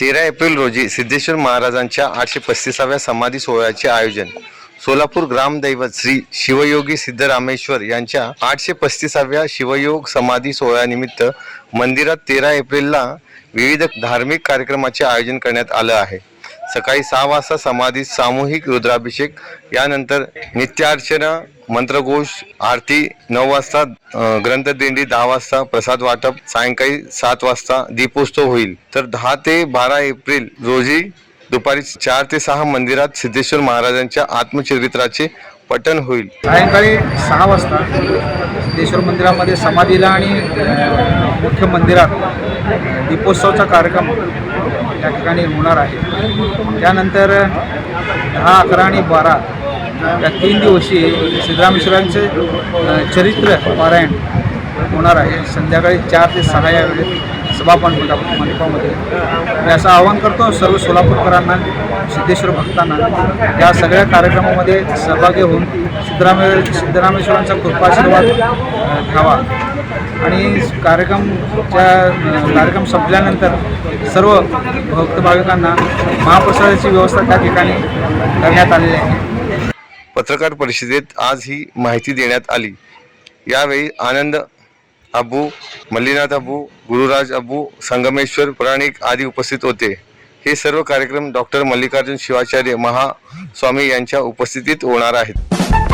तेरा एप्रिल रोजी सिद्धेश्वर महाराजांच्या आठशे पस्तीसाव्या समाधी सोहळ्याचे आयोजन. सोलापूर ग्रामदैवत श्री शिवयोगी सिद्धरामेश्वर यांच्या आठशे पस्तीसाव्या शिवयोग समाधी सोहळ्यानिमित्त मंदिरात तेरा एप्रिलला विविध धार्मिक कार्यक्रमाचे आयोजन करण्यात आलं आहे. सकाळी सहा वाजता समाधी सामूहिक रुद्राभिषेक यानंतर नित्यार्चना मंत्रघोष आरती नऊ वाजता ग्रंथदिंडी दहा वाजता प्रसाद वाटप सायंकाळी सात वाजता दीपोत्सव होईल. तर दहा ते बारा एप्रिल रोजी दुपारी चार ते सहा मंदिरात सिद्धेश्वर महाराजांच्या आत्मचरित्राचे पठण होईल. सायंकाळी सहा वाजता सिद्धेश्वर मंदिरामध्ये समाधीला आणि मुख्य मंदिरात दीपोत्सवचा कार्यक्रम त्या ठिकाणी होणार आहे. त्यानंतर दहा अकरा आणि बारा या तीन दिवशी सिद्धरामेश्वरांचे अ, चरित्र पारायण होणार आहे. संध्याकाळी चार ते सहा या वेळेत सभापन मंडप मंडपामध्ये. मी असं आवाहन करतो सर्व सोलापूरकरांना सिद्धेश्वर भक्तांना या सगळ्या कार्यक्रमामध्ये सहभागी होऊन सिद्धरामे सिद्धरामेश्वरांचा कृपाशीर्वाद घ्यावा. आणि कार्यक्रमच्या कार्यक्रम संपल्यानंतर सर्व भक्त भाविकांना महाप्रसादाची व्यवस्था त्या ठिकाणी करण्यात आलेली आहे. पत्रकार परिषदेत आज ही माहिती देण्यात आली. यावेळी आनंद अबू मल्लीनाथ अबू गुरुराज अबू संगमेश्वर पुराणिक आदी उपस्थित होते. हे सर्व कार्यक्रम डॉक्टर मल्लिकार्जुन शिवाचार्य महास्वामी यांच्या उपस्थितीत होणार आहेत.